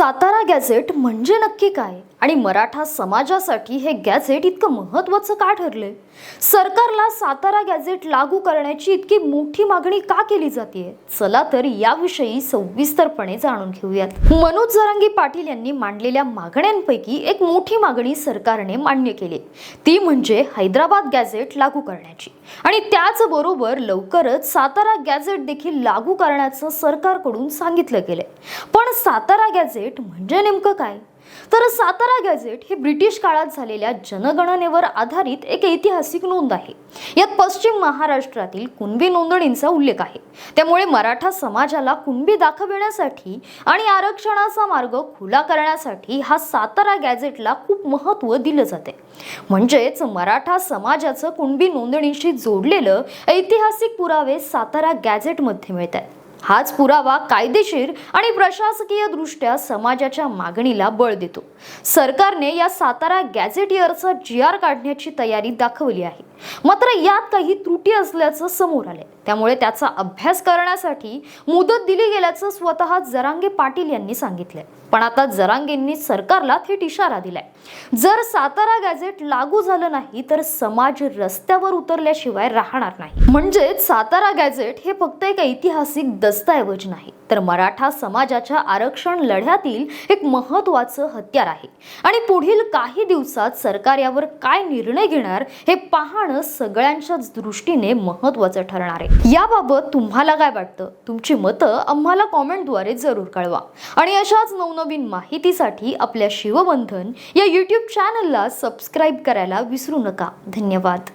Satara gadget म्हणजे नक्की काय? आणि मराठा समाजासाठी हे गॅझेट इतकं महत्त्वाचं का ठरलंय सरकारला सातारा गॅझेट लागू करण्याची इतकी मोठी मागणी का केली जाते चला तर याविषयी सविस्तरपणे जाणून घेऊयात. मनोज जरांगी पाटील यांनी मांडलेल्या मागण्यांपैकी एक मोठी मागणी सरकारने मान्य केली. ती म्हणजे हैदराबाद गॅझेट लागू करण्याची. आणि त्याचबरोबर लवकरच सातारा गॅझेट देखील लागू करण्याचं सरकारकडून सांगितलं गेलंय. पण सातारा गॅझेट म्हणजे नेमकं काय? तर सातारा गॅझेट हे ब्रिटिश काळात झालेल्या जनगणनेवर आधारित एक ऐतिहासिक नोंद आहे. यात पश्चिम महाराष्ट्रातील कुणबी नोंदणींचा उल्लेख आहे. त्यामुळे मराठा समाजाला कुणबी दाखविण्यासाठी आणि आरक्षणाचा मार्ग खुला करण्यासाठी हा सातारा गॅझेटला खूप महत्त्व दिलं जाते. म्हणजेच मराठा समाजाचं कुणबी नोंदणीशी जोडलेलं ऐतिहासिक पुरावे सातारा गॅझेटमध्ये मिळत आहेत हाच पुरावा कायदेशीर आणि प्रशासकीय दृष्ट्या समाजाच्या मागणीला बळ देतो. सरकारने या सातारा गॅझेटियरचा जी आर काढण्याची तयारी दाखवली आहे. मात्र यात काही त्रुटी असल्याचं समोर आले त्यामुळे त्याचा अभ्यास करण्यासाठी मुदत दिली गेल्याचं स्वतः जरांगे पाटील यांनी सांगितलंय. पण आता जरांगेंनी सरकारला थेट इशारा दिलाय. जर सातारा गॅझेट लागू झालं नाही तर समाज रस्त्यावर उतरल्याशिवाय राहणार नाही. म्हणजेच सातारा गॅझेट हे फक्त एक ऐतिहासिक दस्तऐवज नाही. तर मराठा समाजाच्या आरक्षण लढ्यातील एक महत्वाचं हत्यार आहे. आणि पुढील काही दिवसात सरकार यावर काय निर्णय घेणार हे पाहणं सगळ्यांच्याच दृष्टीने महत्वाचं ठरणार आहे. याबाबत तुम्हाला काय वाटतं? तुमची मतं आम्हाला कॉमेंटद्वारे जरूर कळवा. आणि अशाच नवनवीन माहितीसाठी आपल्या शिवबंधन या यूट्यूब चॅनलला सबस्क्राईब करायला विसरू नका. धन्यवाद.